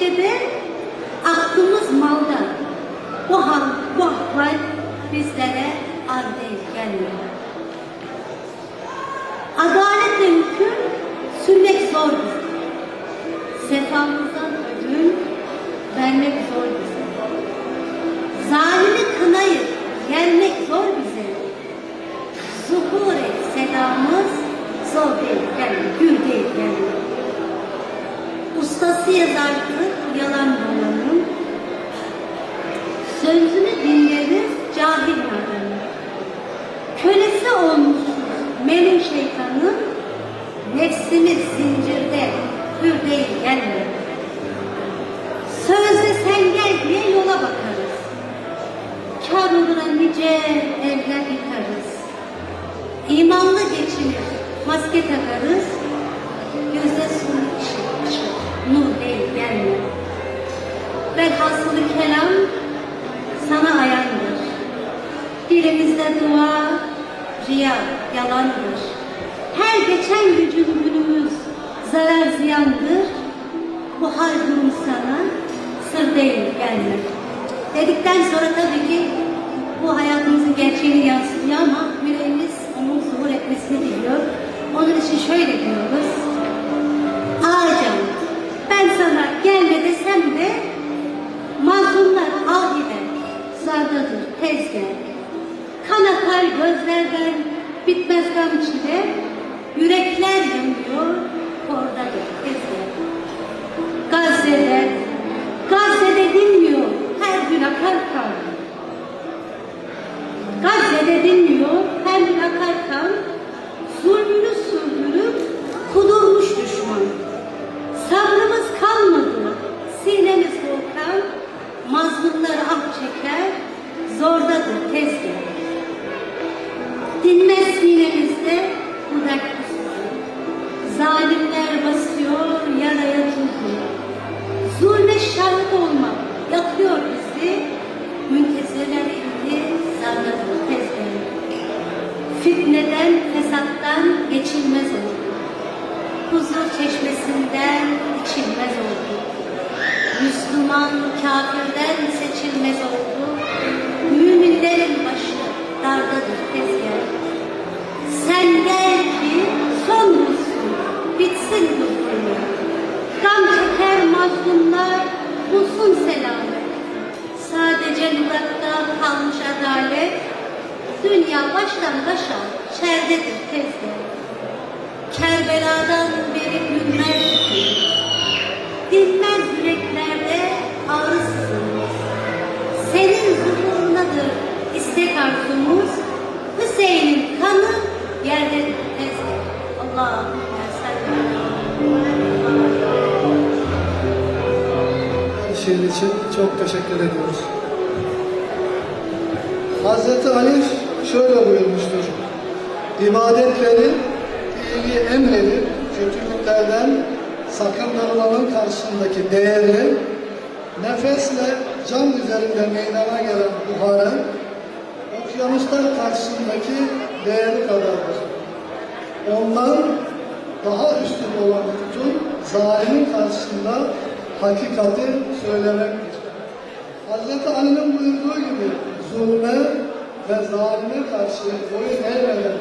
Alnımız secdede, aklımız malda. Bu hal, bu ahval bizlere ar değil gelmiyor. Adaletle hüküm sürmek zor bize. Sefamızdan ödün vermek zor bize. Zalimi kınayıp gelmek zor bize. Zuhur et sedamız zor değil gelmiyor, gül değil gelmiyor. Ustası yazar Nefsimiz zincirde hür değil gelmiyor. Sözde sen gel diye yola bakarız. Kâr olura nice evler yıkarız. İmanlı geçinir, maske takarız. Suni ışık, ışık, nur değil gelmiyor. Velhasılı kelam sana ayandır. Dilimizde dua, riya, yalandır. Her geçen günümüz zarar ziyandır. Bu hal sana sır değil gelmiyor. Dedikten sonra tabii ki bu hayatımızın gerçeğini yansıtıyor ama yüreğimiz onun zuhur etmesini biliyor. Onun için şöyle diyoruz. Ağacım ben sana gelme desem de mazlumlar al gider. Zardadır tez gel. Kan gözlerden bitmez gam içinde. Yürekler yanıyor gel. Gazze'de, Gazze'de Fitneden, fesattan geçilmez oldu huzur çeşmesinden içilmez oldu. Müslüman kafirden seçilmez oldu. Müminlerin başı dardadır tezgah. Sen gel ki son bulsun, bitsin zulüm. Gam çeker mazlumlar, bulsun selamet. Sadece lügatta kalmış adalet, dünya baştan başa şerdedir tezgah. Kerbela'dan beri gülmez dinmez yüreklerde ağrı sızımız. Senin zuhurundadır istek arzumuz, Hüseyin'in kanı yerdedir tezgah. Allahümme şiir için çok teşekkür ediyoruz. Hazreti Ali şöyle buyurmuştur. İbadetlerin iyiliği emredip kötülüklerden sakındırmanın karşısındaki değeri nefesle cam üzerinde meydana gelen buharın okyanuslar karşısındaki değeri kadardır. Ondan daha üstün olan tutun zalimin karşısında hakikati söylemektir. Hz. Ali'nin buyurduğu gibi zulme ve zalime karşı boyun eğmeden